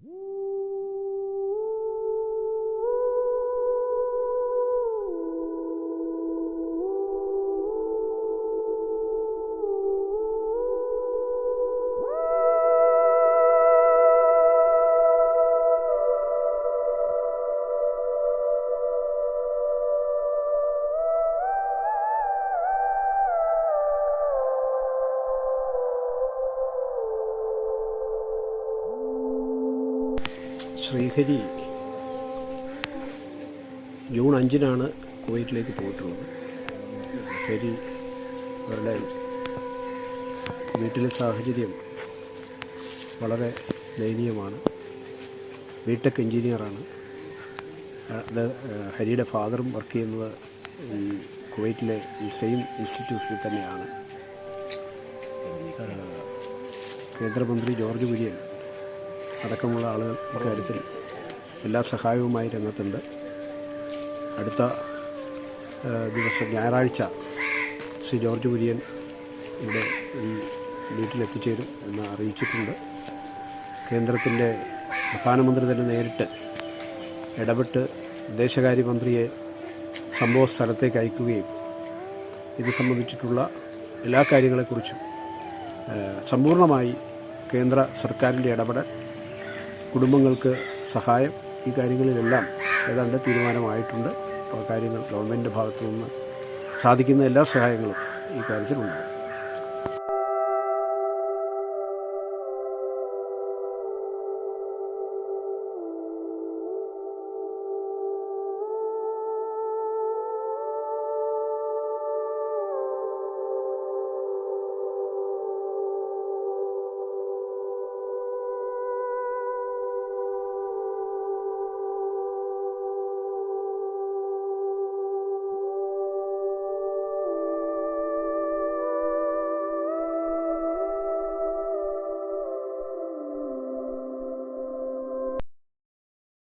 Woo! Sreehari June അഞ്ചിനാണ് കുവൈറ്റിലേക്ക് പോയിട്ടുള്ളത്. ശരി അവരുടെ വീട്ടിലെ സാഹചര്യം വളരെ ദയനീയമാണ്. ബിടെക് എഞ്ചിനീയറാണ്. ഹരിയുടെ ഫാദറും വർക്ക് ചെയ്യുന്നത് ഈ കുവൈറ്റിലെ ഈ സെയിം ഇൻസ്റ്റിറ്റ്യൂഷനിൽ തന്നെയാണ്. കേന്ദ്രമന്ത്രി ജോർജ് കുര്യൻ അടക്കമുള്ള ആളുകൾ ഇക്കാര്യത്തിൽ എല്ലാ സഹായവുമായി രംഗത്തുണ്ട്. അടുത്ത ദിവസം ഞായറാഴ്ച ശ്രീ ജോർജ് കുര്യൻ ഇവിടെ ഈ വീട്ടിലെത്തിച്ചേരും എന്ന് അറിയിച്ചിട്ടുണ്ട്. കേന്ദ്രത്തിന്റെ പ്രധാനമന്ത്രി തന്നെ നേരിട്ട് ഇടപെട്ട് വിദേശകാര്യമന്ത്രിയെ സംഭവ സ്ഥലത്തേക്ക് അയക്കുകയും ഇത് സംബന്ധിച്ചിട്ടുള്ള എല്ലാ കാര്യങ്ങളെക്കുറിച്ചും സമ്പൂർണമായി കേന്ദ്ര സർക്കാരിന്റെ ഇടപെടൽ കുടുംബങ്ങൾക്ക് സഹായം ഈ കാര്യങ്ങളിലെല്ലാം ഏതാണ്ട് തീരുമാനമായിട്ടുണ്ട്. അപ്പോൾ കാര്യങ്ങൾ ഗവൺമെന്റിന്റെ ഭാഗത്തു നിന്ന് സാധിക്കുന്ന എല്ലാ സഹായങ്ങളും ഈ കാര്യത്തിലുണ്ട്.